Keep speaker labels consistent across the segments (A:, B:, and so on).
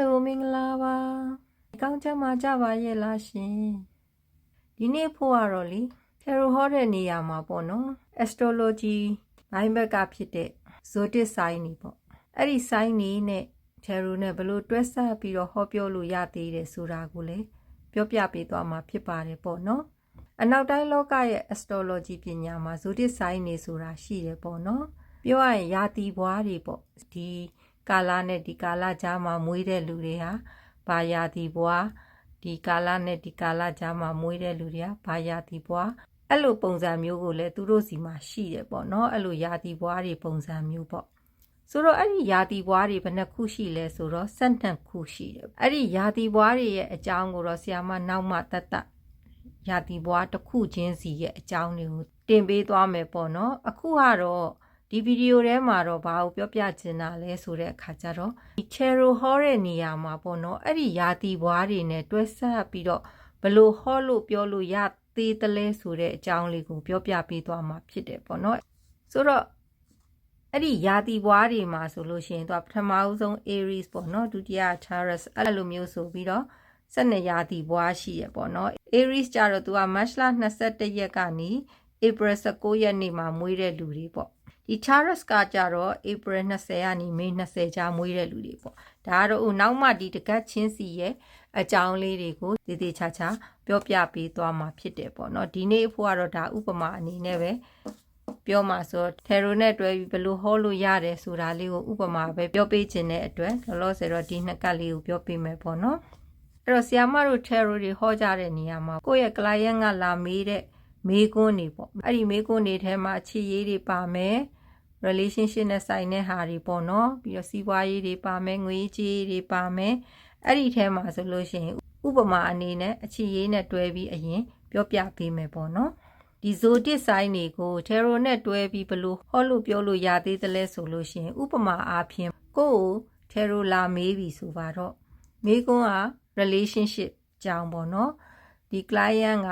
A: လိုမင်္ဂလာပါဒီကောင်းချမ်းမှာကြပါရဲ့လားရှင်ဒီနေ့ဖို့ကတော့လေテロဟောတဲ့နေရာမှာပေါ့နော် astrology ဘိုင်းဘက်ကဖြစ်တဲ့ zodiac sign နေပေါ့အဲ့ဒီ sign နေနဲ့ tarot နဲ့ဘလို့တွဲဆက်ပြီးတော့ဟောပြောလို့ရသေးတယ်ဆိုတာကိုလည်းပြောပြပေးသွားမှာဖြစ်ပါတယ်ပေါ့နော်အနောက်တိုင်းလောကရဲ့ astrology ပညာမှာ zodiac sign နေဆိုတာရှိတယ်ပေါ့နော်ပြောရရင်ယာတီဘွားတွေပေါ့ဒီ ကာလနဲ့ဒီကာလကြားမှာမွေးတဲ့လူတွေဟာဘာယာတီဘွားဒီကာလနဲ့ဒီကာလကြားမှာမွေးတဲ့လူတွေကဘာယာတီဘွားအဲ့လိုပုံစံမျိုးကိုလည်းသူတို့စီမှာရှိတယ်ပေါ့နော်အဲ့လိုယာတီဘွားတွေပုံစံမျိုးပေါ့ဆိုတော့အဲ့ဒီယာတီဘွားတွေဘယ်နှခုရှိလဲဆိုတော့12ခုရှိတယ်အဲ့ဒီယာတီဘွားတွေရဲ့အကြောင်းကိုတော့ဆရာမနောက်မှတတ်တတ်ယာတီဘွားတစ်ခုချင်းစီရဲ့အကြောင်းတွေကိုတင်ပေးသွားမယ်ပေါ့နော်အခုကတော့ ဒီဗီဒီယိုထဲမှာတော့ဘာကိုပြောပြချင်တာလဲဆိုတဲ့အခါကျတော့ဒီ Chero Hall တဲ့နေရာမှာပေါ့နော်အဲ့ဒီယာတီဘွားတွေနဲ့တွဲဆက်ပြီးတော့ဘလို့ဟောလို့ပြောလို့ရသေးတလဲဆိုတဲ့အကြောင်းလေးကိုပြောပြပေးသွားမှာဖြစ်တယ်ပေါ့နော်ဆိုတော့အဲ့ဒီယာတီဘွားတွေမှာဆိုလို့ရှိရင်သူကပထမဦးဆုံး Aries ပေါ့နော်ဒုတိယ Taurus အဲ့လိုမျိုးဆိုပြီးတော့12ရာသီဘွားရှိရပေါ့နော် Aries ကြတော့သူက March 21ရက်ကနေ April 19ရက်နေ့မှာမွေးတဲ့လူတွေပေါ့ ဒီ Taurus ကကြတော့ April 20ကနေ May 20ကြာမွေးတဲ့လူတွေပေါ့ဒါကတော့ဦးနောက်မှဒီတကတ်ချင်းစီရဲ့အကြောင်းလေးတွေကိုတည်တည်ချာချာပြောပြပေးသွားမှာဖြစ်တယ်ပေါ့နော်ဒီနေ့အဖို့ကတော့ဒါဥပမာအနေနဲ့ပဲပြောမှာဆိုထေရိုနဲ့တွဲပြီးဘယ်လိုဟောလို့ရတယ်ဆိုတာလေးကိုဥပမာပဲပြောပေးခြင်းတဲ့အတွက်လောလောဆယ်တော့ဒီနှစ်ကတ်လေးကိုပြောပေးမယ်ပေါ့နော်အဲ့တော့ဆီယာမတို့ထေရိုတွေဟောကြတဲ့နေရာမှာကိုယ့်ရဲ့ client ကလာမေးတဲ့မေးခွန်းတွေပေါ့အဲ့ဒီမေးခွန်းတွေထဲမှာအခြေရေးတွေပါမယ် relationship နဲ့ဆိုင်တဲ့ဟာတွေပေါ့နော်ပြီးတော့စီးပွားရေးတွေပါမယ်ငွေကြေးတွေပါမယ်အဲ့ဒီထဲမှာဆိုလို့ရှိရင်ဥပမာအနေနဲ့အခြေရေးနဲ့တွဲပြီးအရင်ပြောပြပေးမယ်ပေါ့နော်ဒီ zodiac sign တွေကို tarot နဲ့တွဲပြီးဘလို့ဟောလို့ပြောလို့ရသေးတယ်လဲဆိုလို့ရှိရင်ဥပမာအားဖြင့်ကိုယ့်ကို tarot လာမေးပြီဆိုပါတော့မေးခွန်းက relationship ကြောင်းပေါ့နော်ဒီ client က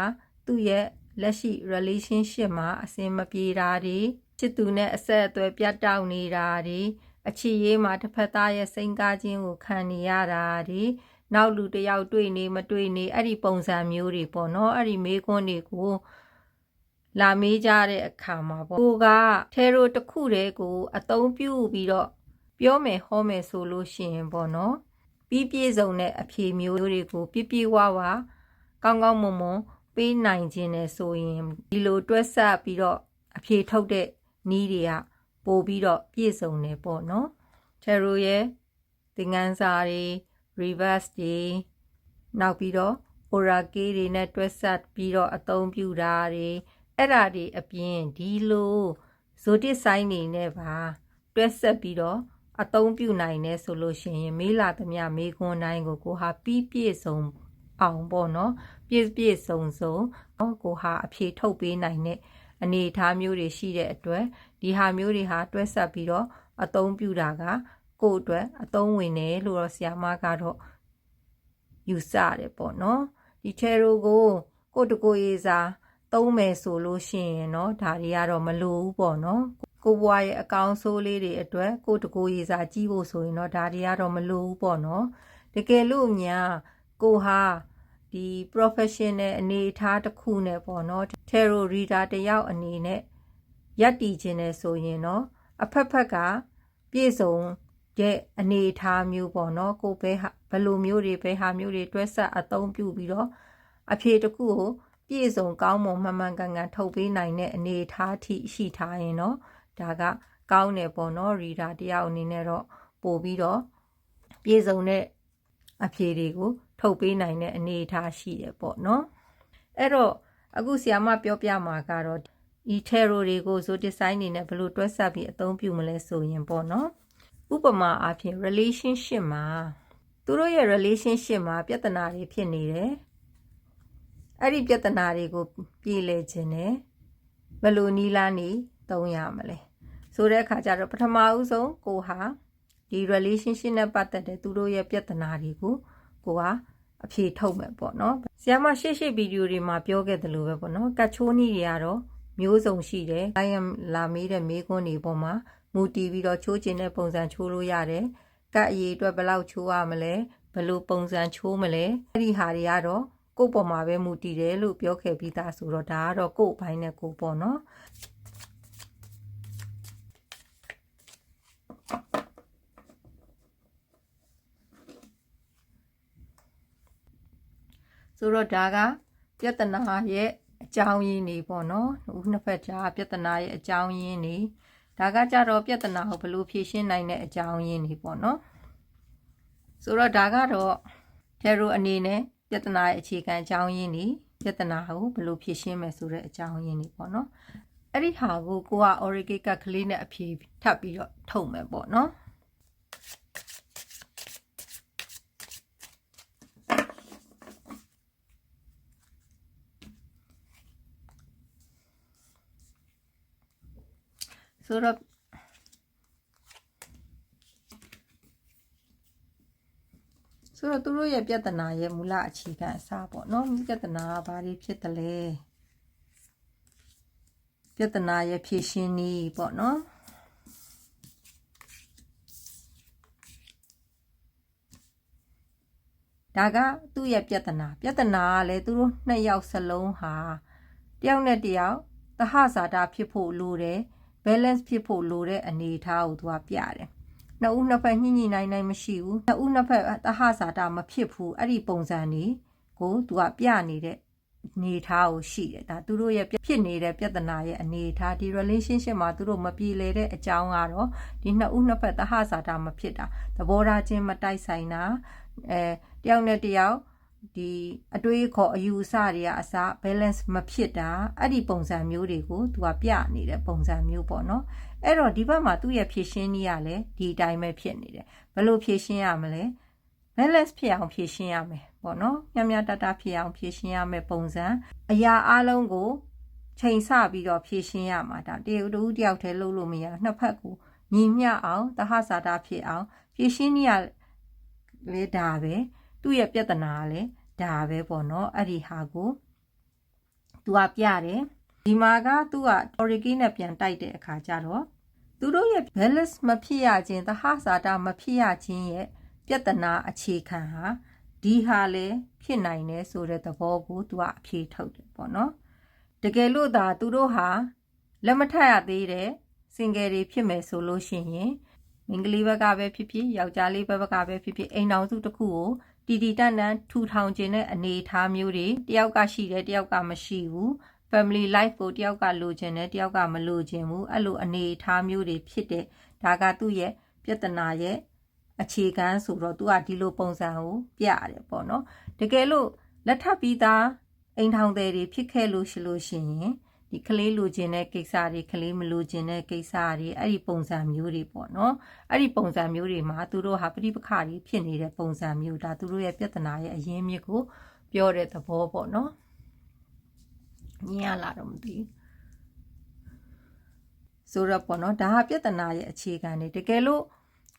A: သူ့ရဲ့လက်ရှိ relationship မှာအဆင်မပြေတာတွေ ချစ်သူနဲ့အဆက်အသွယ်ပြတ်တောက်နေတာတွေအချစ်ရေးမှာတစ်ဖက်သားရဲ့စိန်ကားခြင်းကိုခံနေရတာတွေနောက်လူတယောက်တွေ့နေမတွေ့နေအဲ့ဒီပုံစံမျိုးတွေပေါ့နော်အဲ့ဒီမေးခွန်းတွေကိုလာမေးကြတဲ့အခါမှာပေါ့ကိုကထဲရိုတစ်ခုတည်းကိုအသုံးပြုပြီးတော့ပြောမယ်ဟောမယ်ဆိုလို့ရှိရင်ပေါ့နော်ပြီးပြည့်စုံတဲ့အဖြေမျိုးတွေကိုပြည့်ပြည့်ဝဝကောင်းကောင်းမွန်မွန်ပေးနိုင်ခြင်းနဲ့ဆိုရင်ဒီလိုတွဲဆက်ပြီးတော့အဖြေထုတ်တဲ့ နီးတွေကပို့ပြီးတော့ပြည့်စုံနေပေါ့နော်။ Tarot ရဲ့သင်ခန်းစာတွေ reverse တွေနောက်ပြီးတော့ oracle တွေနဲ့တွဲဆက်ပြီးတော့အသုံးပြုတာတွေအဲ့ဓာတွေအပြင်ဒီလို zodiac sign တွေနဲ့ပါတွဲဆက်ပြီးတော့အသုံးပြုနိုင်နေဆိုလို့ရှိရင်မေးလာသမျှမေးခွန်းတိုင်းကိုကိုဟာပြီးပြည့်စုံအောင်ပေါ့နော် ပြည့်ပြည့်စုံစုံကိုဟာအဖြေထုတ်ပေးနိုင်တဲ့ အနေအထားမျိုးတွေရှိတဲ့အတွက်ဒီဟာမျိုးတွေဟာတွဲဆက်ပြီးတော့အသုံးပြုတာကကိုယ့်အတွက်အသုံးဝင်တယ်လို့တော့ဆရာမကတော့ယူဆတယ်ပေါ့နော်ဒီချယ်ရိုကိုကိုတကိုရေးစားသုံးမယ်ဆိုလို့ရှိရင်เนาะဒါတွေကတော့မလိုဘူးပေါ့နော်ကိုဘွားရဲ့အကောင်ဆိုးလေးတွေအတွက်ကိုတကိုရေးစားကြီးဖို့ဆိုရင်တော့ဒါတွေကတော့မလိုဘူးပေါ့နော်တကယ်လို့များကိုဟာ ဒီ professional အနေအထားတစ်ခုနဲ့ပေါ့နော် tarot reader တယောက်အနေနဲ့ရက်တည်ခြင်းနဲ့ဆိုရင်တော့အဖက်ဖက်ကပြည့်စုံတဲ့အနေအထားမျိုးပေါ့နော်ကိုပဲဘယ်လိုမျိုးတွေပဲဟာမျိုးတွေတွဲဆက်အသုံးပြုပြီးတော့အဖြေတစ်ခုကိုပြည့်စုံကောင်းမွန်မှန်မှန်ကန်ကန်ထုတ်ပေးနိုင်တဲ့အနေအထားထိရှိထားရင်တော့ဒါကကောင်းတယ်ပေါ့နော် reader တယောက်အနေနဲ့တော့ပို့ပြီးတော့ပြည့်စုံတဲ့အဖြေတွေကို ထုတ်ပေးနိုင်တဲ့အနေအထားရှိတယ်ပေါ့နော်အဲ့တော့အခုဆီယာမပြောပြမှာကတော့ဒီထဲရိုတွေကိုဇိုဒီဇိုင်းနေနဲ့ဘယ်လိုတွဲဆက်ပြီးအသုံးပြုမလဲဆိုရင်ပေါ့နော်ဥပမာအားဖြင့် relationship မှာသူတို့ရဲ့ relationship မှာပြဿနာတွေဖြစ်နေတယ်အဲ့ဒီပြဿနာတွေကိုပြေလည်ခြင်းနဲ့ဘယ်လိုနီလာနေသုံးရမလဲဆိုတဲ့အခါကျတော့ပထမဦးဆုံးကိုဟာဒီ relationship နဲ့ပတ်သက်တဲ့သူတို့ရဲ့ပြဿနာတွေကို ကိုကအဖြေထုတ်မယ်ပေါ့နော်ဆရာမရှေ့ရှေ့ဗီဒီယိုတွေမှာပြောခဲ့သလိုပဲပေါ့နော်ကတ်ချိုးနီးတွေကတော့မျိုးစုံရှိတယ်။ client လာမေးတဲ့မေးခွန်းတွေပေါ်မှာမူတည်ပြီးတော့ချိုးကျင်တဲ့ပုံစံချိုးလို့ရတယ်။ကတ်အရေးအတွက်ဘယ်လောက်ချိုးရမလဲဘယ်လိုပုံစံချိုးမလဲအဲ့ဒီဟာတွေကတော့ကိုယ့်ပေါ်မှာပဲမူတည်တယ်လို့ပြောခဲ့ပြီးသားဆိုတော့ဒါကတော့ကိုယ့်အပိုင်းနဲ့ကိုယ်ပေါ့နော် ဆိုတော့ဒါကပြဿနာရဲ့အကြောင်းရင်းတွေပေါ့နော်ဦးနှစ်ဖက်ကြားပြဿနာရဲ့အကြောင်းရင်းတွေဒါကကြတော့ပြဿနာကိုဘယ်လိုဖြေရှင်းနိုင်တဲ့အကြောင်းရင်းတွေပေါ့နော်ဆိုတော့ဒါကတော့テရိုအနေနဲ့ပြဿနာရဲ့အခြေခံအကြောင်းရင်းတွေပြဿနာကိုဘယ်လိုဖြေရှင်းမယ်ဆိုတဲ့အကြောင်းရင်းတွေပေါ့နော်အဲ့ဒီဟာကိုကိုက origami ကကလေးနဲ့အဖြေထပ်ပြီးတော့ထုတ်မယ်ပေါ့နော် ဆိုတော့ဆိုတော့သူတို့ရဲ့ပြဿနာရဲ့မူလအခြေခံအစားပေါ့နော်ပြဿနာကဘာတွေဖြစ်တယ်လဲပြဿနာရဲ့ဖြေရှင်းနည်းပေါ့နော်ဒါကသူ့ရဲ့ပြဿနာပြဿနာကလည်းသူတို့နှစ်ယောက်စလုံးဟာတယောက်နဲ့တယောက်သဟဇာတာဖြစ်ဖို့လိုတယ် balance ဖြစ်ဖို့လိုတဲ့အနေအထားကိုသူကပြတယ်။နှစ်ဦးနှစ်ဖက်ညှိညှိနိုင်နိုင်မရှိဘူး။နှစ်ဦးနှစ်ဖက်တဟဇာတာမဖြစ်ဘူး။အဲ့ဒီပုံစံนี้ကိုသူကပြနေတဲ့အနေအထားကိုရှိတယ်။ဒါသူတို့ရဲ့ဖြစ်နေတဲ့ပြဿနာရဲ့အနေအထားဒီ relationship မှာသူတို့မပြေလည်တဲ့အကြောင်းကတော့ဒီနှစ်ဦးနှစ်ဖက်တဟဇာတာမဖြစ်တာသဘောထားချင်းမတိုက်ဆိုင်တာအဲတယောက်နဲ့တယောက် ဒီအတွေးခေါ်အယူအဆတွေကအစ balance မဖြစ်တာအဲ့ဒီပုံစံမျိုးတွေကိုသူကပြနေတဲ့ပုံစံမျိုးပေါ့နော်အဲ့တော့ဒီဘက်မှာသူ့ရဲ့ဖြည့်ရှင်းနည်းကလည်းဒီအတိုင်းပဲဖြစ်နေတယ်ဘယ်လိုဖြည့်ရှင်းရမလဲ balance ဖြစ်အောင်ဖြည့်ရှင်းရမယ်ပေါ့နော်ညံ့ညတတဖြစ်အောင်ဖြည့်ရှင်းရမယ်ပုံစံအရာအလုံးကိုချိန်ဆပြီးတော့ဖြည့်ရှင်းရမှာဒါတယောက်တူတယောက်တည်းလုပ်လို့မရနှစ်ဖက်ကိုညီမျှအောင်တဟဇာတာဖြစ်အောင်ဖြည့်ရှင်းနည်းကလေဒါပဲ သူ့ရဲ့ပြဿနာကလည်းဒါပဲပေါ့နော်အဲ့ဒီဟာကိုသူကပြတယ်ဒီမှာကသူက origi နဲ့ပြန်တိုက်တဲ့အခါကျတော့သူတို့ရဲ့ balance မဖြစ်ရခြင်းသဟဇာတာမဖြစ်ရခြင်းရဲ့ပြဿနာအခြေခံဟာဒီဟာလေဖြစ်နိုင်တယ်ဆိုတဲ့သဘောကိုသူကအဖြေထုတ်တယ်ပေါ့နော်တကယ်လို့သာသူတို့ဟာလက်မထပ်ရသေးတဲ့ single တွေဖြစ်မယ်ဆိုလို့ရှိရင်မိန်းကလေးဘက်ကပဲဖြစ်ဖြစ်ယောက်ျားလေးဘက်ကပဲဖြစ်ဖြစ်အိမ်တော်စုတစ်ခုကို တီတီတန်တန်ထူထောင်ခြင်းတဲ့အနေအထားမျိုးတွေတယောက်ကရှိတယ်တယောက်ကမရှိဘူး family life ကိုတယောက်ကလိုချင်တယ်တယောက်ကမလိုချင်ဘူးအဲ့လိုအနေအထားမျိုးတွေဖြစ်တဲ့ဒါကသူ့ရဲ့ပြဿနာရဲ့အခြေခံဆိုတော့သူကဒီလိုပုံစံကိုပြရတယ်ပေါ့နော်တကယ်လို့လက်ထပ်ပြီးသားအိမ်ထောင်တွေဖြစ်ခဲ့လို့ရှိလို့ရှိရင် ဒီကလေးလိုချင်တဲ့ကိစ္စတွေကလေးမလိုချင်တဲ့ကိစ္စတွေအဲ့ဒီပုံစံမျိုးတွေပေါ့နော်အဲ့ဒီပုံစံမျိုးတွေမှာသူတို့ဟာပြိပခါတွေဖြစ်နေတဲ့ပုံစံမျိုးဒါသူတို့ရဲ့ပြဿနာရဲ့အရင်းမြစ်ကိုပြောတဲ့သဘောပေါ့နော်ညင်ရလာတော့မသိဆိုတော့ပေါ့နော်ဒါဟာပြဿနာရဲ့အခြေခံတွေတကယ်လို့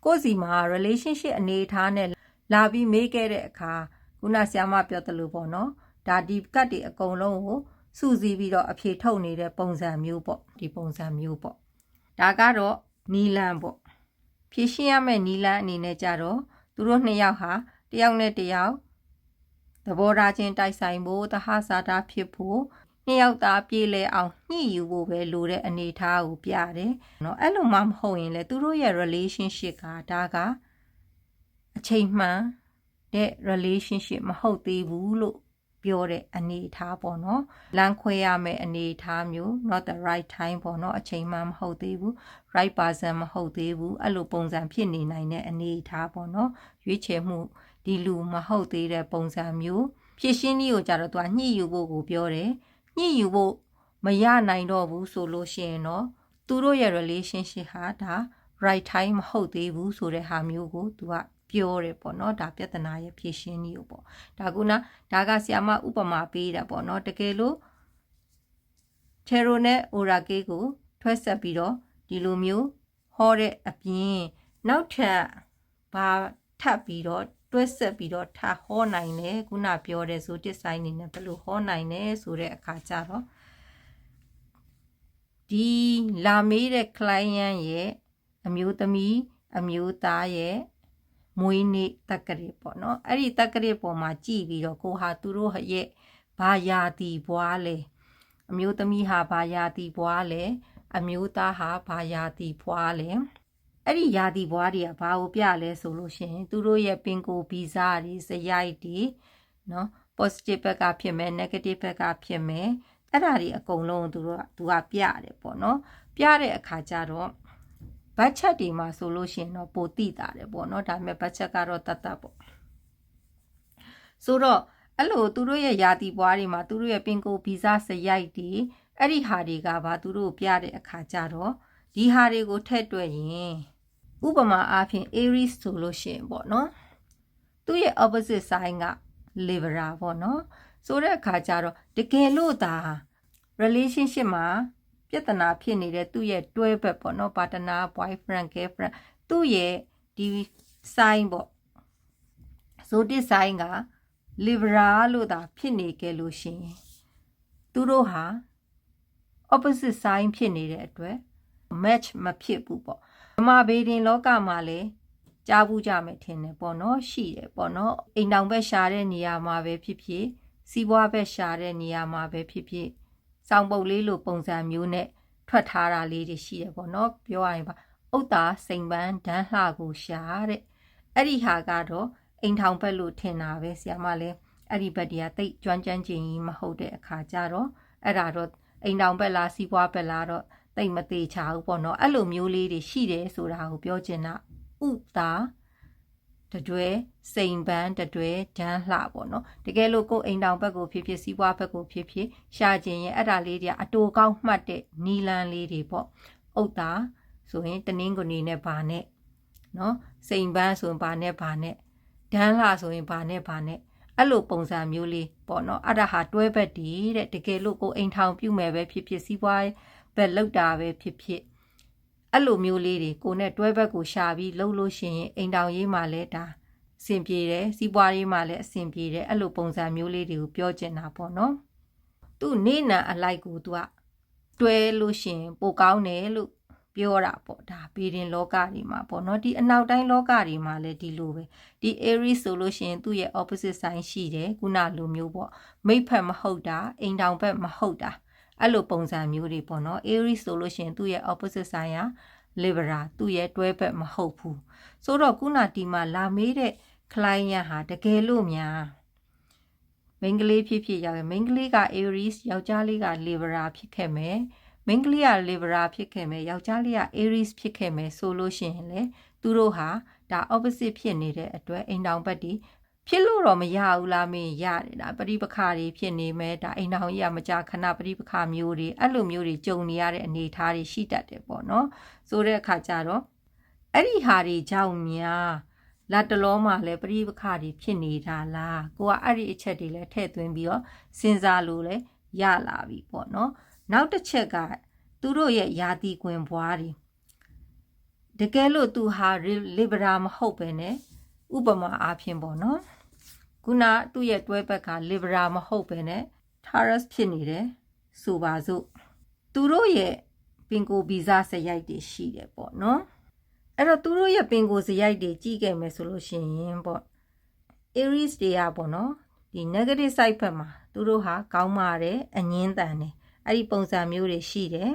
A: ကိုယ့်စီမှာ relationship အနေအထားနဲ့လာပြီးမေးခဲ့တဲ့အခါခုနဆရာမပြောသလိုပေါ့နော်ဒါဒီကတ်တွေအကုန်လုံးကို စုစည်းပြီးတော့အဖြေထုတ်နေတဲ့ပုံစံမျိုးပေါ့ဒီပုံစံမျိုးပေါ့ဒါကတော့နီလန်ပေါ့ဖြည့်ရှင်းရမယ့်နီလန်အနေနဲ့ကြတော့သူတို့နှစ်ယောက်ဟာတယောက်နဲ့တယောက်သဘောထားချင်းတိုက်ဆိုင်ဖို့သဟဇာတာဖြစ်ဖို့နှစ်ယောက်သားပြေးလဲအောင်ညှိယူဖို့ပဲလိုတဲ့အနေအထားကိုပြတယ်။နော်အဲ့လိုမှမဟုတ်ရင်လေသူတို့ရဲ့ relationship ကဒါကအချိန်မှန်တဲ့ relationship မဟုတ်သေးဘူးလို့ ပြောတဲ့အနေအထားပေါ့နော်လမ်းခွဲရမယ့်အနေအထားမျိုး not the right time ပေါ့နော်အချိန်မှမဟုတ်သေးဘူး right person မဟုတ်သေးဘူးအဲ့လိုပုံစံဖြစ်နေနိုင်တဲ့အနေအထားပေါ့နော်ရွေးချယ်မှုဒီလူမဟုတ်သေးတဲ့ပုံစံမျိုးဖြစ်ရှင်းနည်းကိုကြတော့သူကညှိယူဖို့ကိုပြောတယ်ညှိယူဖို့မရနိုင်တော့ဘူးဆိုလို့ရှိရင်တော့သူတို့ရဲ့ relationship ဟာဒါ right time မဟုတ်သေးဘူးဆိုတဲ့ဟာမျိုးကိုသူက ပြောတယ်ပေါ့နော်ဒါပြဿနာရဲ့ဖြေရှင်းနည်းကိုပေါ့ဒါကုနာဒါကဆီယာမဥပမာပေးတာပေါ့နော်တကယ်လို့ချေရိုနဲ့အိုရာကေကို ထွဲဆက်ပြီးတော့ဒီလိုမျိုးဟောတဲ့အပြင်နောက်ထပ်ဘာထပ်ပြီးတော့တွဲဆက်ပြီးတော့ထားဟောနိုင်တယ်ခုနပြောတဲ့ဆိုတစ်ဆိုင်နေနဲ့ဘယ်လိုဟောနိုင်တယ်ဆိုတဲ့အခါကျတော့ဒီလာမေးတဲ့ client ရဲ့အမျိုးသမီးအမျိုးသားရဲ့ မွေးနေ့တက္ကရာပေါ့နော်အဲ့ဒီတက္ကရာပေါ်မှာကြည်ပြီးတော့ကိုဟာသူတို့ရဲ့ဘာယာတီဘွားလဲအမျိုးသမီးဟာဘာယာတီဘွားလဲအမျိုးသားဟာဘာယာတီဘွားလဲအဲ့ဒီယာတီဘွားတွေကဘာကိုပြလဲဆိုလို့ရှိရင်သူတို့ရဲ့ပင်ကိုဗီဇတွေစရိုက်တွေနော် positive ဘက်ကဖြစ်မယ် negative ဘက်ကဖြစ်မယ်အဲ့ဒါတွေအကုန်လုံးသူတို့ကသူကပြတယ်ပေါ့နော်ပြတဲ့အခါကျတော့ ဘတ်ချက်တွေမှာဆိုလို့ရှိရင်တော့ပိုတိတာတယ်ပေါ့နော်ဒါပေမဲ့ဘတ်ချက်ကတော့တတ်တတ်ပေါ့ဆိုတော့အဲ့လိုသူတို့ရဲ့ယာတီပွားတွေမှာသူတို့ရဲ့ပင်ကိုဗီဇစရိုက်တွေအဲ့ဒီဟာတွေကဘာသူတို့ပြတဲ့အခါကျတော့ဒီဟာတွေကိုထည့်တွက်ရင်ဥပမာအားဖြင့် Aries ဆိုလို့ရှိရင်ပေါ့နော်သူ့ရဲ့ opposite sign က Libra ပေါ့နော်ဆိုတဲ့အခါကျတော့တကယ်လို့သာ relationship မှာ ပြဿနာဖြစ်နေတဲ့သူ့ရဲ့တွဲဘက်ပေါ့နော် partner boyfriend girlfriend သူ့ရဲ့ဒီ sign ပေါ့ zodiac sign က Libra လို့သာဖြစ်နေကြလို့ရှိရင်သူတို့ဟာ opposite sign ဖြစ်နေတဲ့အတွက် match မဖြစ်ဘူးပေါ့မမဘေးတင်လောကမှာလည်းကြားဘူးကြမယ်ထင်တယ်ပေါ့နော်ရှိတယ်ပေါ့နော်အိမ်တောင်ဘက်ရှာတဲ့နေရာမှာပဲဖြစ်ဖြစ်စီးပွားဘက်ရှာတဲ့နေရာမှာပဲဖြစ်ဖြစ် စောင်းပုတ်လေးလိုပုံစံမျိုးနဲ့ထွက်ထားတာလေးတွေရှိတယ်ပေါ့နော်ပြောရရင်ပါဥတ္တာစိန်ပန်းဒန်းလှကိုရှာတဲ့အဲ့ဒီဟာကတော့အိမ်ထောင်ဘက်လို့ထင်တာပဲဆရာမလည်းအဲ့ဒီဘက်တည်းကတိတ်ကျွမ်းကျန်းကျင်ကြီးမဟုတ်တဲ့အခါကျတော့အဲ့ဒါတော့အိမ်ထောင်ဘက်လားစီးပွားဘက်လားတော့တိတ်မသေးချဘူးပေါ့နော်အဲ့လိုမျိုးလေးတွေရှိတယ်ဆိုတာကိုပြောချင်တာဥတာ တတွဲစိန်ပန်းတတွဲဒန်းလှပေါ့နော်တကယ်လို့ကိုယ်အိမ်တောင်ဘက်ကိုဖြစ်ဖြစ်စီးပွားဘက်ကိုဖြစ်ဖြစ်ရှာခြင်းရဲ့အဲ့ဒါလေးတွေကအတူကောင်းမှတ်တဲ့နီလန်းလေးတွေပေါ့ဥတာဆိုရင်တနင်းကိုနေနဲ့ဘာနဲ့နော်စိန်ပန်းဆိုရင်ဘာနဲ့ဘာနဲ့ဒန်းလှဆိုရင်ဘာနဲ့ဘာနဲ့အဲ့လိုပုံစံမျိုးလေးပေါ့နော်အဲ့ဒါဟာတွဲဘက်တည်တဲ့တကယ်လို့ကိုယ်အိမ်ထောင်ပြုမယ်ပဲဖြစ်ဖြစ်စီးပွားဘက်လောက်တာပဲဖြစ်ဖြစ် အဲ့လိုမျိုးလေးတွေကိုနဲ့တွဲဘက်ကိုရှာပြီးလှုပ်လို့ရှိရင်အိမ်တောင်ရေးမှလည်းဒါအဆင်ပြေတယ်စီးပွားရေးမှလည်းအဆင်ပြေတယ်အဲ့လိုပုံစံမျိုးလေးတွေကိုပြောချင်တာပေါ့နော်သူနေနံအလိုက်ကိုသူကတွဲလို့ရှိရင်ပိုကောင်းတယ်လို့ပြောတာပေါ့ဒါဘီရင်လောကတွေမှာပေါ့နော်ဒီအနောက်တိုင်းလောကတွေမှာလည်းဒီလိုပဲဒီ Aries ဆိုလို့ရှိရင်သူ့ရဲ့ opposite sign ရှိတယ်ခုနလိုမျိုးပေါ့မိတ်ဖက်မဟုတ်တာအိမ်တောင်ဘက်မဟုတ်တာ အဲ့လိုပုံစံမျိုးတွေပေါ့နော် Aries ဆိုလို့ရှိရင်သူ့ရဲ့ opposite sign က Libra သူ့ရဲ့တွဲဘက်မဟုတ်ဘူးဆိုတော့ခုနဒီမှာလာမေးတဲ့ client ဟာတကယ်လို့များမိန်းကလေးဖြစ်ဖြစ်ရောက်ရင်မိန်းကလေးက Aries ယောက်ျားလေးက Libra ဖြစ်ခဲ့မယ်မိန်းကလေးက Libra ဖြစ်ခဲ့မယ်ယောက်ျားလေးက Aries ဖြစ်ခဲ့မယ်ဆိုလို့ရှိရင်လေသူတို့ဟာဒါ opposite ဖြစ်နေတဲ့အတွက်အိမ်တောင်ဘက်ဒီ ဖြစ်လို့တော့မရဘူးလားမင်းရတယ်ဒါပရိပခါတွေဖြစ်နေမယ်ဒါအိမ်တော်ကြီးကမကြခဏပရိပခါမျိုးတွေအဲ့လိုမျိုးတွေကြုံနေရတဲ့အနေအထားတွေရှိတတ်တယ်ပေါ့နော်ဆိုတဲ့အခါကျတော့အဲ့ဒီဟာတွေကြောင့်များလာတလောမှာလည်းပရိပခါတွေဖြစ်နေတာလားကိုကအဲ့ဒီအချက်တွေလည်းထည့်သွင်းပြီးတော့စဉ်းစားလို့လည်းရလာပြီပေါ့နော်နောက်တစ်ချက်ကသူတို့ရဲ့ယာတီကွင်ဘွားတွေတကယ်လို့သူဟာလီဘရာမဟုတ်ပဲねဥပမာအားဖြင့်ပေါ့နော် ခုနသူ့ရဲ့တွဲဘက်က Libra မဟုတ်ပဲနဲ့ Taurus ဖြစ်နေတယ်ဆိုပါစို့သူတို့ရဲ့ပင်ကိုဗီဇစရိုက်တွေရှိတယ်ပေါ့နော်အဲ့တော့သူတို့ရဲ့ပင်ကိုစရိုက်တွေကြည့်ခဲ့မယ်ဆိုလို့ရှိရင်ပေါ့ Aries တွေကပေါ့နော်ဒီ negative side ဘက်မှာသူတို့ဟာကောင်းပါတယ်အငင်းတန်တယ်အဲ့ဒီပုံစံမျိုးတွေရှိတယ်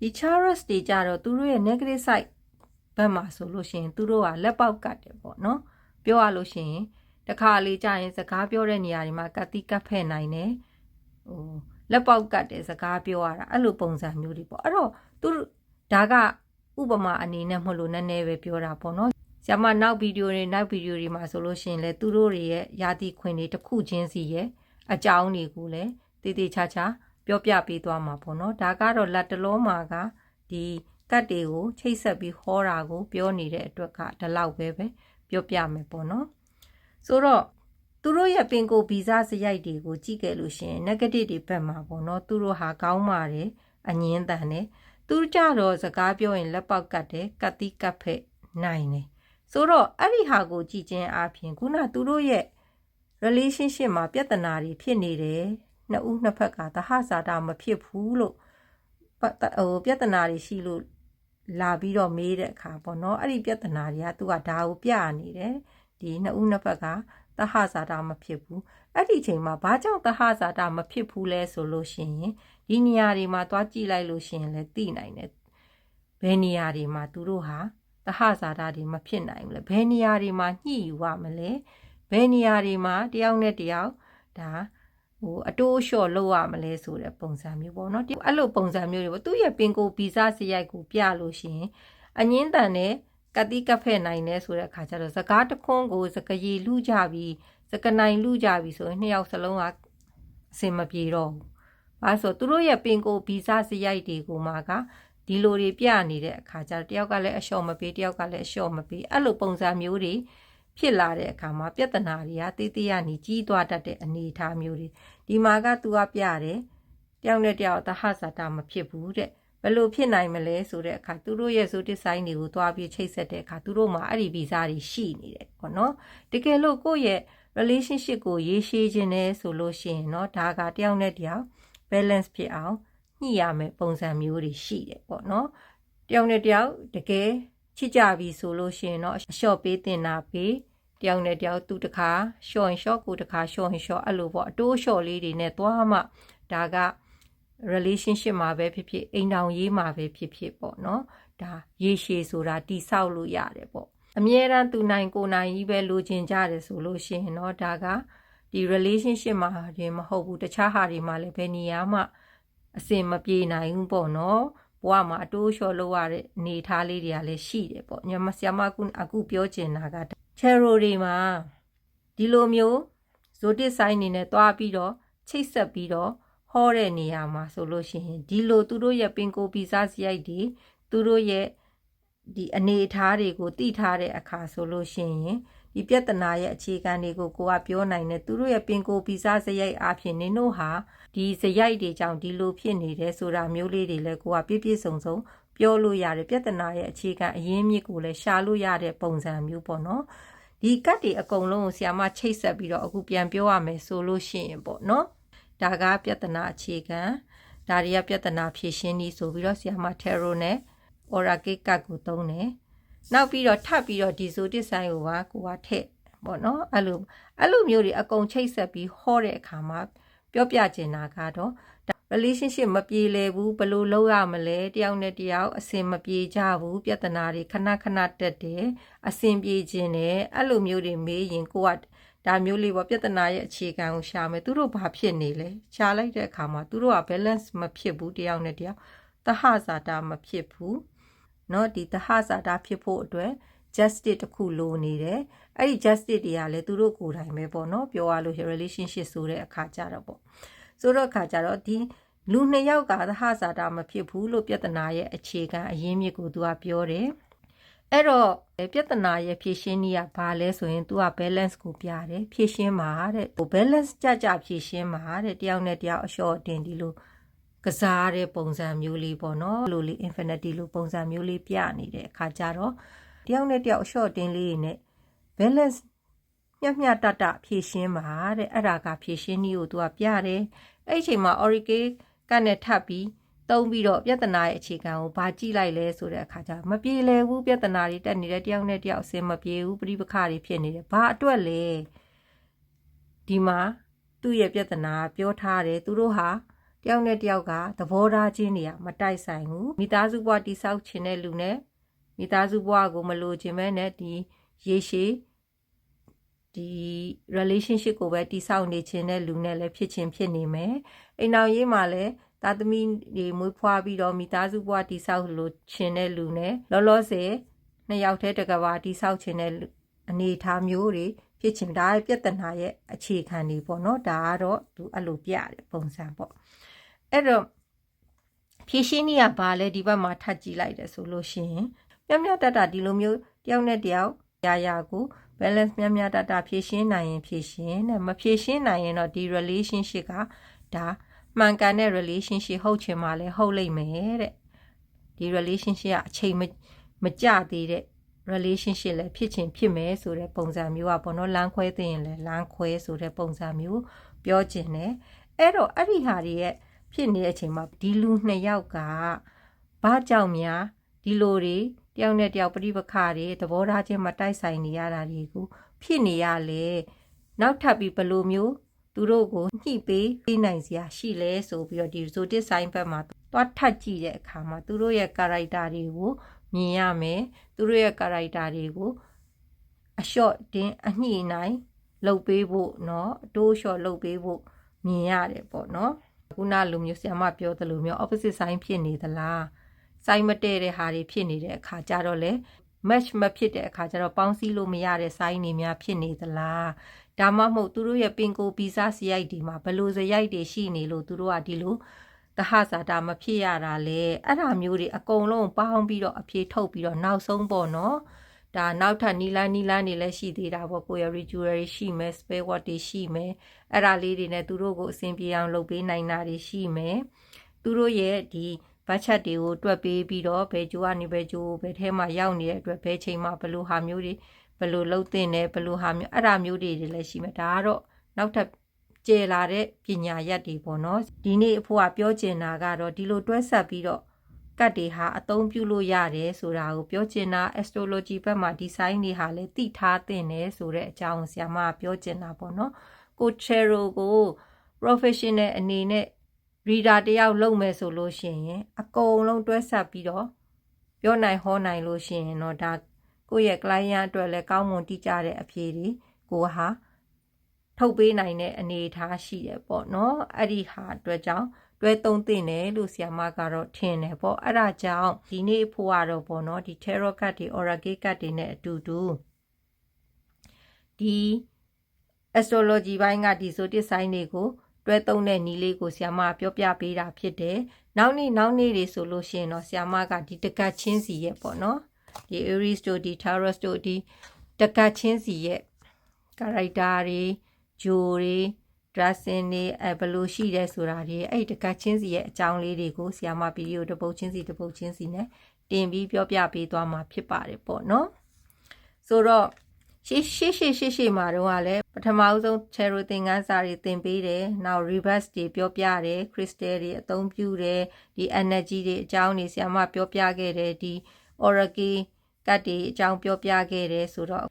A: ဒီ Taurus တွေကြတော့သူတို့ရဲ့ negative side ဘက်မှာဆိုလို့ရှိရင်သူတို့ကလက်ပေါက်ကတ်တယ်ပေါ့နော်ပြောရလို့ရှိရင် တခါလေကြာရင်စကားပြောတဲ့နေရာတွေမှာကတိကပ်ဖဲ့နိုင်တယ်ဟိုလက်ပေါက်ကတ်တဲ့စကားပြောရတာအဲ့လိုပုံစံမျိုးတွေပေါ့အဲ့တော့သူဒါကဥပမာအနေနဲ့မဟုတ်လို့နည်းနည်းပဲပြောတာပေါ့နော်ဆရာမနောက်ဗီဒီယိုတွေနောက်ဗီဒီယိုတွေမှာဆိုလို့ရှိရင်လေသူတို့တွေရဲ့ယာတိခွင်တွေတစ်ခုချင်းစီရဲ့အကြောင်းတွေကိုလည်းတည်တည်ချာချာပြောပြပေးသွားမှာပေါ့နော်ဒါကတော့လက်တလုံးမှာကဒီကတ်တွေကိုချိတ်ဆက်ပြီးဟောတာကို ပြောနေတဲ့အတွက်ကဒီလောက်ပဲပဲပြောပြမယ်ပေါ့နော် ဆိုတော့သူတို့ရဲ့ပင်ကိုဗီဇစရိုက်တွေကိုကြည့်ခဲ့လို့ရှင် negative တွေဘက်မှာပေါ့နော်သူတို့ဟာကောင်းပါတယ်အငင်းတန်တယ်သူကြတော့စကားပြောရင်လက်ပေါက်ကတ်တယ်ကတိကတ်ဖက်နိုင်တယ်ဆိုတော့အဲ့ဒီဟာကိုကြည့်ခြင်းအပြင်ခုနသူတို့ရဲ့ relationship မှာပြဿနာတွေဖြစ်နေတယ်နှစ်ဦးနှစ်ဖက်ကသဟဇာတာမဖြစ်ဘူးလို့ဟိုပြဿနာတွေရှိလို့လာပြီးတော့မေးတဲ့အခါပေါ့နော်အဲ့ဒီပြဿနာတွေကသူကဒါကိုပြနေတယ် ဒီနှစ်ဦးနှစ်ဖက်ကသဟဇာတာမဖြစ်ဘူးအဲ့ဒီအချိန်မှာဘာကြောင့်သဟဇာတာမဖြစ်ဘူးလဲဆိုလို့ရှိရင်ဒီနေရာတွေမှာသွားကြည့်လိုက်လို့ရှိရင်လည်းသိနိုင်တယ်ဘယ်နေရာတွေမှာသူတို့ဟာသဟဇာတာတွေမဖြစ်နိုင်ဘူးလေဘယ်နေရာတွေမှာညှိယူရမလဲဘယ်နေရာတွေမှာတယောက်နဲ့တယောက်ဒါဟိုအတိုးအလျှော့လုပ်ရမလဲဆိုတဲ့ပုံစံမျိုးပေါ့နော်ဒီအဲ့လိုပုံစံမျိုးတွေပေါ့သူ့ရဲ့ပင်ကိုဗီဇစရိုက်ကိုပြလို့ရှိရင်အငင်းတန်နဲ့ ကတိကဖက်နိုင်နေဆိုတဲ့အခါကျတော့စကားတခွန်းကိုစကရီလူကြပြီးစကနိုင်လူကြပြီးဆိုရင်နှစ်ယောက်စလုံးကအစင်မပြေတော့ဘူး။ဘာလို့ဆိုသူတို့ရဲ့ပင်ကိုဗီဇစရိုက်တွေကိုမှကဒီလိုတွေပြနေတဲ့အခါကျတော့တယောက်ကလည်းအလျှော့မပေးတယောက်ကလည်းအလျှော့မပေးအဲ့လိုပုံစံမျိုးတွေဖြစ်လာတဲ့အခါမှာပြဿနာတွေကတေးသေးရနေကြီးသွားတတ်တဲ့အနေအထားမျိုးတွေဒီမှာကသူကပြတယ်တယောက်နဲ့တယောက်သဟဇာတာမဖြစ်ဘူးတဲ့ဘ ယ်လိုဖြစ်နိုင်မလဲဆိုတဲ့အခါသူတို့ရဲ့ဇိုတစ်ဆိုင်တွေကိုတွားပြီးချိတ်ဆက်တဲ့အခါသူတို့မှာအဲ့ဒီဗီဇတွေရှိနေတယ်ပေါ့နော်တကယ်လို့ကိုယ့်ရဲ့ relationship ကိုရေးရှည်ခြင်းနဲ့ဆိုလို့ရှိရင်เนาะဒါကတယောက်နဲ့တယောက် balance ဖြစ်အောင်ညှိရမယ်ပုံစံမျိုးတွေရှိတယ်ပေါ့နော်တယောက်နဲ့တယောက်တကယ်ချစ်ကြပြီဆိုလို့ရှိရင်เนาะအလျှော့ပေးတင်တာပေးတယောက်နဲ့တယောက်သူတခါရှော့ရင်ရှော့ကိုတခါရှော့ရင်ရှော့အဲ့လိုပေါ့အတိုးရှော့လေးတွေနဲ့သွားမှဒါက relationship မှာပဲဖြစ်ဖြစ်အိမ်တောင်ရေးမှာပဲဖြစ်ဖြစ်ပေါ့နော်ဒါရေရှည်ဆိုတာတိဆောက်လို့ရတယ်ပေါ့အမြဲတမ်းသူနိုင်ကိုနိုင်ကြီးပဲလိုချင်ကြတယ်ဆိုလို့ရှိရင်တော့ဒါကဒီ relationship မှာတင်မဟုတ်ဘူးတခြားဟာတွေမှာလည်းဘယ်နေရာမှအစင်မပြေနိုင်ဘူးပေါ့နော်ဘဝမှာအတိုးလျှော်လို့ရတဲ့အနေထားလေးတွေကလည်းရှိတယ်ပေါ့ညမဆရာမကအခုပြောချင်တာကချယ်ရိုတွေမှာဒီလိုမျိုးဇိုတစ်ဆိုင်နေနဲ့တွားပြီးတော့ချိတ်ဆက်ပြီးတော့ ဟောတဲ့နေရာမှာဆိုလို့ရှိရင်ဒီလိုသူတို့ရဲ့ပင်ကိုပီစားစရိုက်တွေသူတို့ရဲ့ဒီအနေအထားတွေကိုသိထားတဲ့အခါဆိုလို့ရှိရင်ဒီပြဿနာရဲ့အခြေခံတွေကိုကိုကပြောနိုင်တယ်သူတို့ရဲ့ပင်ကိုပီစားစရိုက်အဖြစ်နင်တို့ဟာဒီစရိုက်တွေကြောင့်ဒီလိုဖြစ်နေတယ်ဆိုတာမျိုးလေးတွေလည်းကိုကပြည့်ပြည့်စုံစုံပြောလို့ရတယ်ပြဿနာရဲ့အခြေခံအရင်းမြစ်ကိုလည်းရှာလို့ရတဲ့ပုံစံမျိုးပေါ့နော်ဒီကတ်တွေအကုန်လုံးကိုဆရာမချိတ်ဆက်ပြီးတော့အခုပြန်ပြောရမယ်ဆိုလို့ရှိရင်ပေါ့နော် ဒါကပြဿနာအခြေခံဒါတွေကပြဿနာဖြေရှင်းနည်းဆိုပြီးတော့ဆရာမထဲရိုနဲ့ oracle ကတ်ကိုသုံးတယ်နောက်ပြီးတော့ထပ်ပြီးတော့ဒီဆိုတစ်ဆိုင်ကိုပါကိုကထည့်ပေါ့နော်အဲ့လိုအဲ့လိုမျိုးတွေအကုန်ချိတ်ဆက်ပြီးဟောတဲ့အခါမှာပြောပြချင်တာကတော့ relationship မပြေလည်ဘူးဘယ်လိုလုပ်ရမလဲတယောက်နဲ့တယောက်အဆင်မပြေကြဘူးပြဿနာတွေခဏခဏတက်တယ်အဆင်ပြေခြင်းနဲ့အဲ့လိုမျိုးတွေမေးရင်ကိုက ဒါမျိုးလေးပေါ့ပြဿနာရဲ့အခြေခံကိုရှာမယ်သူတို့ဘာဖြစ်နေလဲရှာလိုက်တဲ့အခါမှာသူတို့က balance မဖြစ်ဘူးတယောက်နဲ့တယောက်သဟဇာတာမဖြစ်ဘူးเนาะဒီသဟဇာတာဖြစ်ဖို့အတွက် justice တစ်ခုလိုနေတယ်အဲ့ဒီ justice တွေကလည်းသူတို့ကိုယ်တိုင်ပဲပေါ့နော်ပြောရလို့ relationship ဆိုတဲ့အခါကြတော့ပေါ့ဆိုတော့အခါကြတော့ဒီလူနှစ်ယောက်ကသဟဇာတာမဖြစ်ဘူးလို့ပြဿနာရဲ့အခြေခံအရင်းမြစ်ကိုသူကပြောတယ် အဲ့တော့ပြဿနာရဲ့ဖြည့်ရှင်းနည်းကဘာလဲဆိုရင် तू က balance ကိုပြတယ်ဖြည့်ရှင်းမှာတဲ့ဟို balance ကြကြဖြည့်ရှင်းမှာတဲ့တယောက်နဲ့တယောက်အလျှော့တင်ဒီလိုကစားတဲ့ပုံစံမျိုးလေးပေါ့နော်လိုလေး infinity လိုပုံစံမျိုးလေးပြနေတဲ့အခါကျတော့တယောက်နဲ့တယောက်အလျှော့တင်လေးနဲ့ balance မျှမျှတတဖြည့်ရှင်းပါတဲ့အဲ့ဒါကဖြည့်ရှင်းနည်းကို तू ကပြတယ်အဲ့ဒီအချိန်မှာ oracle ကနဲ့ထပ်ပြီး သုံးပြီးတော့ပြဿနာရဲ့အခြေခံကိုဘာကြည့်လိုက်လဲဆိုတဲ့အခါကျမပြေလည်ဘူးပြဿနာတွေတက်နေတဲ့တယောက်နဲ့တယောက်အစင်မပြေဘူးပြိပခါတွေဖြစ်နေတယ်ဘာအတွက်လဲဒီမှာသူ့ရဲ့ပြဿနာပြောထားတယ်သူတို့ဟာတယောက်နဲ့တယောက်ကသဘောထားချင်းတွေကမတိုက်ဆိုင်ဘူးမိသားစုဘဝတိဆောက်ခြင်းတဲ့လူနဲ့မိသားစုဘဝကိုမလိုချင်မဲနဲ့ဒီရေရှည်ဒီ relationship ကိုပဲတိဆောက်နေခြင်းတဲ့လူနဲ့လည်းဖြစ်ချင်းဖြစ်နေမယ်အိမ်အောင်ရေးမှာလည်း သားသမီးတွေမွေးဖွားပြီးတော့မိသားစုဘဝတိဆောက်လို့ခြင်းတဲ့လူနဲ့လောလောဆယ်နှစ်ယောက်တည်းတကဘာတိဆောက်ခြင်းတဲ့အနေအထားမျိုးတွေဖြစ်ခြင်းဒါပြဿနာရဲ့အခြေခံတွေပေါ့နော်ဒါကတော့သူအဲ့လိုပြတယ်ပုံစံပေါ့အဲ့တော့ဖြည့်ရှင်းနည်းကဘာလဲဒီဘက်မှာထပ်ကြည့်လိုက်တယ်ဆိုလို့ရှိရင်မြတ်မြတ်တတဒီလိုမျိုးတယောက်နဲ့တယောက်ရာရာကို balance မြတ်မြတ်တတဖြည့်ရှင်းနိုင်ရင်ဖြည့်ရှင်းတယ်မဖြည့်ရှင်းနိုင်ရင်တော့ဒီ relationship ကဒါ မှန်ကန်တဲ့ relationship ဟုတ်ချင်မှလည်းဟုတ်လိမ့်မယ်တဲ့ဒီ relationship ကအချိန်မကြသေးတဲ့ relationship လည်းဖြစ်ချင်ဖြစ်မယ်ဆိုတဲ့ပုံစံမျိုးอ่ะပေါ့နော်လမ်းခွဲသိရင်လည်းလမ်းခွဲဆိုတဲ့ပုံစံမျိုးပြောချင်တယ်အဲ့တော့အဲ့ဒီဟာတွေရဲ့ဖြစ်နေတဲ့အချိန်မှာဒီလူနှစ်ယောက်ကဘာကြောင့်များဒီလိုတွေတယောက်နဲ့တယောက်ပြိပခတွေသဘောထားချင်းမတိုက်ဆိုင်နေရတာတွေကိုဖြစ်နေရလေနောက်ထပ်ပြီးဘယ်လိုမျိုး သူတို့ကိုညှိပေးပေးနိုင်စရာရှိလဲဆိုပြီးတော့ဒီ zodiac sign ဘက်မှာသွားထပ်ကြည့်တဲ့အခါမှာသူတို့ရဲ့ character တွေကိုမြင်ရမယ်သူတို့ရဲ့ character တွေကိုအလျှော့တင်းအညှိနိုင်လှုပ်ပေးဖို့เนาะအတိုးလျှော့လှုပ်ပေးဖို့မြင်ရတယ်ပေါ့เนาะခုနလိုမျိုးဆရာမပြောသလိုမျိုး opposite sign ဖြစ်နေသလားစိုင်းမတည့်တဲ့ဟာတွေဖြစ်နေတဲ့အခါကျတော့လေ match မဖြစ်တဲ့အခါကျတော့ပေါင်းစည်းလို့မရတဲ့ sign တွေများဖြစ်နေသလား ဒါမှမဟုတ်သူတို့ရဲ့ပင်ကိုဗီဇစရိုက်တွေမှာဘယ်လိုစရိုက်တွေရှိနေလို့သူတို့ကဒီလိုတဟဇာတာမဖြစ်ရတာလေအဲ့ဒါမျိုးတွေအကုန်လုံးပေါင်းပြီးတော့အဖြေထုတ်ပြီးတော့နောက်ဆုံးပေါ့နော်ဒါနောက်ထပ်နီလန်းနီလန်းတွေလည်းရှိသေးတာပေါ့ကိုရ ritual တွေရှိမယ် spell word တွေရှိမယ်အဲ့ဒါလေးတွေနဲ့သူတို့ကိုအဆင်ပြေအောင်လုပ်ပေးနိုင်တာတွေရှိမယ်သူတို့ရဲ့ဒီဘတ်ချက်တွေကိုတွက်ပေးပြီးတော့ဘယ်ဂျိုကနေဘယ်ဂျိုဘယ်ထဲမှာရောက်နေတဲ့အတွက်ဘယ်ချိန်မှာဘယ်လိုဟာမျိုးတွေ ဘယ်လိုလှုပ်တင်တယ်ဘယ်လိုဟာမျိုးအဲ့ဒါမျိုးတွေလည်းရှိမယ်ဒါကတော့နောက်ထပ်ကျေလာတဲ့ပညာရက်တွေပေါ့နော်ဒီနေ့အဖိုးကပြောချင်တာကတော့ဒီလိုတွဲဆက်ပြီးတော့ကတ်တွေဟာအသုံးပြုလို့ရတယ်ဆိုတာကိုပြောချင်တာ astrology ဘက်မှာ design တွေဟာလည်းသိထားသင့်တယ်ဆိုတဲ့အကြောင်းကိုဆရာမကပြောချင်တာပေါ့နော်ကို chero ကို professional အနေနဲ့ reader တယောက်လုပ်မယ်ဆိုလို့ရှိရင် အကုန်လုံးတွဲဆက်ပြီးတော့ပြောနိုင်ဟောနိုင်လို့ရှိရင်တော့ဒါ ကိုယ့်ရဲ့ client အတွက်လည်းကောင်းမွန်တိကျတဲ့အဖြေတွေကိုဟာထုတ်ပေးနိုင်တဲ့အနေအထားရှိတယ်ပေါ့နော်အဲ့ဒီဟာအတွက်ကြောင့်တွဲသုံးသင့်တယ်လို့ဆီယမကတော့ထင်တယ်ပေါ့အဲ့ဒါကြောင့်ဒီနေ့ဖို့ကတော့ပေါ့နော်ဒီ tarot card တွေ oracle card တွေနဲ့အတူတူဒီ astrology ဘိုင်းကဒီ zodiac sign တွေကိုတွဲသုံးတဲ့နီးလေးကိုဆီယမပြောပြပေးတာဖြစ်တယ်နောက်နေ့နောက်နေ့တွေဆိုလို့ရှိရင်တော့ဆီယမကဒီတကတ်ချင်းစီရဲ့ပေါ့နော် ဒီ Aries တို့ဒီ Taurus တို့ဒီတကတ်ချင်းစီရဲ့ character တွေဂျိုတွေ dressing တွေအဲဘယ်လိုရှိတယ်ဆိုတာတွေအဲ့တကတ်ချင်းစီရဲ့အကြောင်းလေးတွေကိုဆီယာမဗီဒီယိုတစ်ပုတ်ချင်းစီတစ်ပုတ်ချင်းစီနဲ့တင်ပြီးပြောပြပေးသွားမှာဖြစ်ပါတယ်ပေါ့နော်ဆိုတော့ရှေ့ရှေ့ရှေ့ရှေ့ရှေ့မှာတော့ကလည်းပထမအဆုံး cherry သင်ခန်းစာတွေသင်ပေးတယ်နောက် reverse တွေပြောပြတယ် crystal တွေအသုံးပြုတယ်ဒီ energy တွေအကြောင်းတွေဆီယာမပြောပြခဲ့တယ်ဒီ oracle ကတ်တွေအကြောင်းပြောပြခဲ့တယ်ဆိုတော့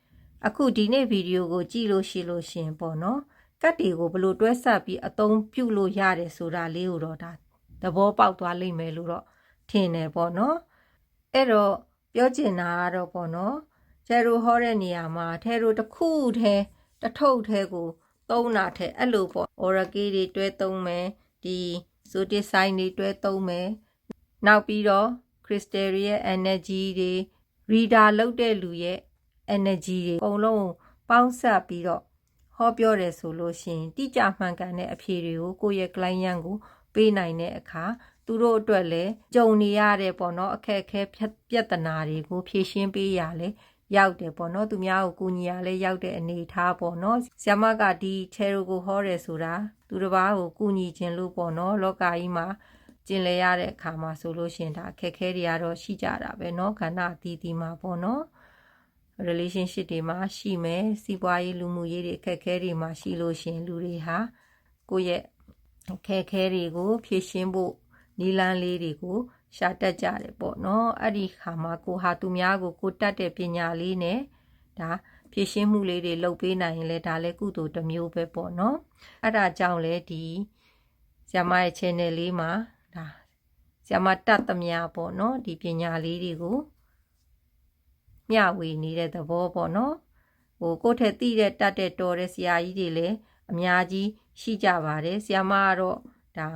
A: အခုဒီနေ့ဗီဒီယိုကိုကြည့်လို့ရှိလို့ရှင်ပေါ့နော်ကတ်တွေကိုဘလို့တွဲဆက်ပြီးအသုံးပြုလို့ရတယ်ဆိုတာလေးကိုတော့ဒါသဘောပေါက်သွားလိမ့်မယ်လို့တော့ထင်တယ်ပေါ့နော်အဲ့တော့ပြောချင်တာကတော့ပေါ့နော်ကျဲရိုဟောတဲ့နေရာမှာထဲရိုတစ်ခုထဲတထုပ်ထဲကိုသုံးတာထဲအဲ့လိုပေါ့ oracle တွေတွဲသုံးမယ်ဒီ zodiac sign တွေတွဲသုံးမယ်နောက်ပြီးတော့ crystal ရဲ့ energy တွေ reader လုပ်တဲ့လူရဲ့ energy တွေအကုန်လုံးပေါင်းစပ်ပြီးတော့ဟောပြောတယ်ဆိုလို့ရှိရင်တိကျမှန်ကန်တဲ့အဖြေတွေကိုကိုယ့်ရဲ့ client ကိုပေးနိုင်တဲ့အခါသူတို့အတွက်လည်းကြုံနေရတဲ့ပေါ့နော်အခက်အခဲပြဿနာတွေကိုဖြေရှင်းပေးရလဲရောက်တယ်ပေါ့နော်သူများကိုကူညီရလဲရောက်တဲ့အနေအထားပေါ့နော်ဆ iam ကဒီ chero ကိုဟောတယ်ဆိုတာသူတစ်ပါးကိုကူညီခြင်းလို့ပေါ့နော်လောကကြီးမှာ ကျင်လဲရတဲ့အခါမှာဆိုလို့ရှင်ဒါအခက်အခဲတွေကတော့ရှိကြတာပဲเนาะခန္ဓာအသီးသီးမှာပေါ့เนาะ relationship တွေမှာရှိမယ်စီးပွားရေးလူမှုရေးတွေအခက်အခဲတွေမှာရှိလို့ရှင်လူတွေဟာကိုယ့်ရဲ့အခက်အခဲတွေကိုဖြေရှင်းဖို့နီလန်းလေးတွေကိုရှာတတ်ကြတယ်ပေါ့နော်အဲ့ဒီခါမှာကိုဟာသူများကိုကိုတတ်တဲ့ပညာလေးနဲ့ဒါဖြည့်ရှင်းမှုလေးတွေလုပ်ပေးနိုင်ရင်လည်းဒါလည်းကုသိုလ်တစ်မျိုးပဲပေါ့နော်အဲ့ဒါကြောင့်လည်းဒီဆ iam ရဲ့ channel လေးမှာ ဒါဆ iam တတ်သမျှပေါ့နော်ဒီပညာလေးတွေကိုမျှဝေနေတဲ့သဘောပေါ့နော်ဟိုကိုယ့်ထက်သိတဲ့တတ်တဲ့တော်တဲ့ဆရာကြီးတွေလည်းအများကြီးရှိကြပါတယ်ဆ iam ကတော့ဒါ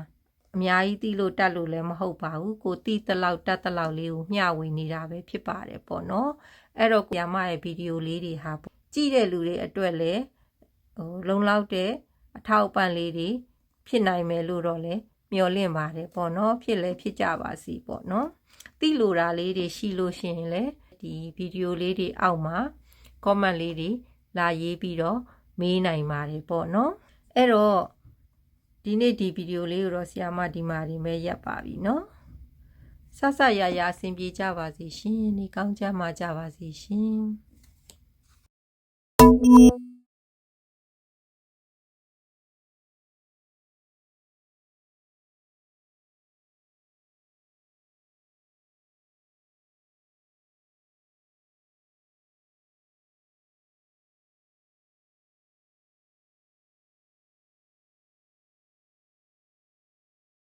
A: အများကြီးသိလို့တတ်လို့လည်းမဟုတ်ပါဘူးကိုသိတလောက်တတ်တလောက်လေးကိုမျှဝေနေတာပဲဖြစ်ပါတယ်ပေါ့နော်အဲ့တော့ဆ iam ရဲ့ဗီဒီယိုလေးတွေဟာကြည့်တဲ့လူတွေအတွက်လည်းဟိုလုံလောက်တဲ့အထောက်အပံ့လေးတွေဖြစ်နိုင်မယ်လို့တော့လည်း မျောလင့်ပါတယ်ပေါ့နော်ဖြစ်လဲဖြစ်ကြပါစီပေါ့နော်သိလိုတာလေးတွေရှိလို့ရှိရင်လည်းဒီဗီဒီယိုလေးတွေအောက်မှာ comment လေးတွေလာရေးပြီးတော့မေးနိုင်ပါတယ်ပေါ့နော်အဲ့တော့ဒီနေ့ဒီဗီဒီယိုလေးကိုတော့ဆရာမဒီမှာဒီမဲ့ရပ်ပါပြီနော်ဆဆရရအဆင်ပြေကြပါစေရှင်ဒီကောင်းကြမှာကြပါစေရှင် Thank you.